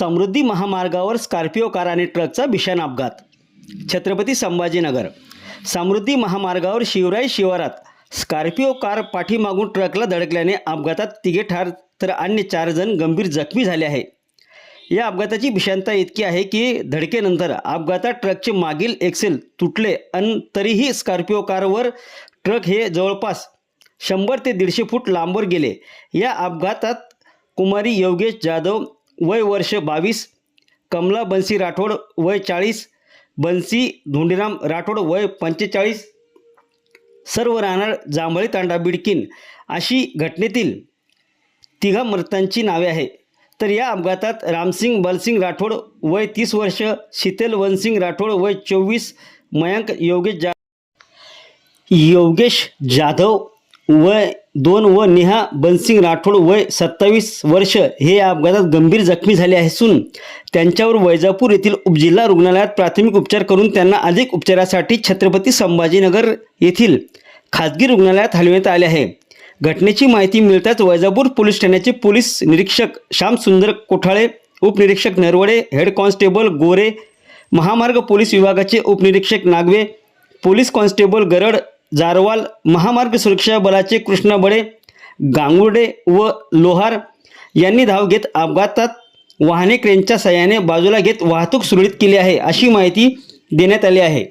समृद्धी महामार्गावर Scorpio car आणि ट्रकचा भीषण अपघात. छत्रपती संभाजीनगर. समृद्धी महामार्गावर शिवराय शिवारात स्कॉर्पिओ कार पाठीमागून ट्रकला धडकल्याने अपघातात तिघे ठार तर अन्य चार जण गंभीर जखमी झाले आहे. या अपघाताची भीषणता इतकी आहे की धडकेनंतर अपघातात ट्रकचे मागील एक्सेल तुटले अन तरीही स्कॉर्पिओ कारवर ट्रक हे जवळपास शंभर ते दीडशे फूट लांबवर गेले. या अपघातात कुमारी योगेश जाधव वय वर्ष बावीस कमला बन्सी राठोड वय चाळीस बन्सी धोंडीराम राठोड वय पंचेचाळीस सर्व राहणार जांभळी तांडा बिडकीन अशी घटनेतील तिघा मृतांची नावे आहे तर या अपघातात रामसिंग बलसिंग राठोड वय तीस वर्ष शीतल वनसिंग राठोड वय चोवीस मयांक योगेश जा योगेश जाधव वय दोन व नेहा बनसिंग राठोड वय सत्तावीस वर्ष हे या अपघातात गंभीर जखमी झाले असून त्यांच्यावर वैजापूर येथील उपजिल्हा रुग्णालयात प्राथमिक उपचार करून त्यांना अधिक उपचारासाठी छत्रपती संभाजीनगर येथील खाजगी रुग्णालयात हलविण्यात आले आहे. घटनेची माहिती मिळताच वैजापूर पोलीस ठाण्याचे पोलीस निरीक्षक श्यामसुंदर कोठाळे उपनिरीक्षक नरवडे हेड कॉन्स्टेबल गोरे महामार्ग पोलीस विभागाचे उपनिरीक्षक नागवे पोलीस कॉन्स्टेबल गरड जारवाल महामार्ग सुरक्षा बलाचे कृष्णा बडे गांगुर्डे व लोहार यांनी धाव घेत अपघातात वाहने क्रेनच्या सहाय्याने बाजूला घेत वाहतूक सुरळीत केली आहे अशी माहिती देण्यात आली आहे.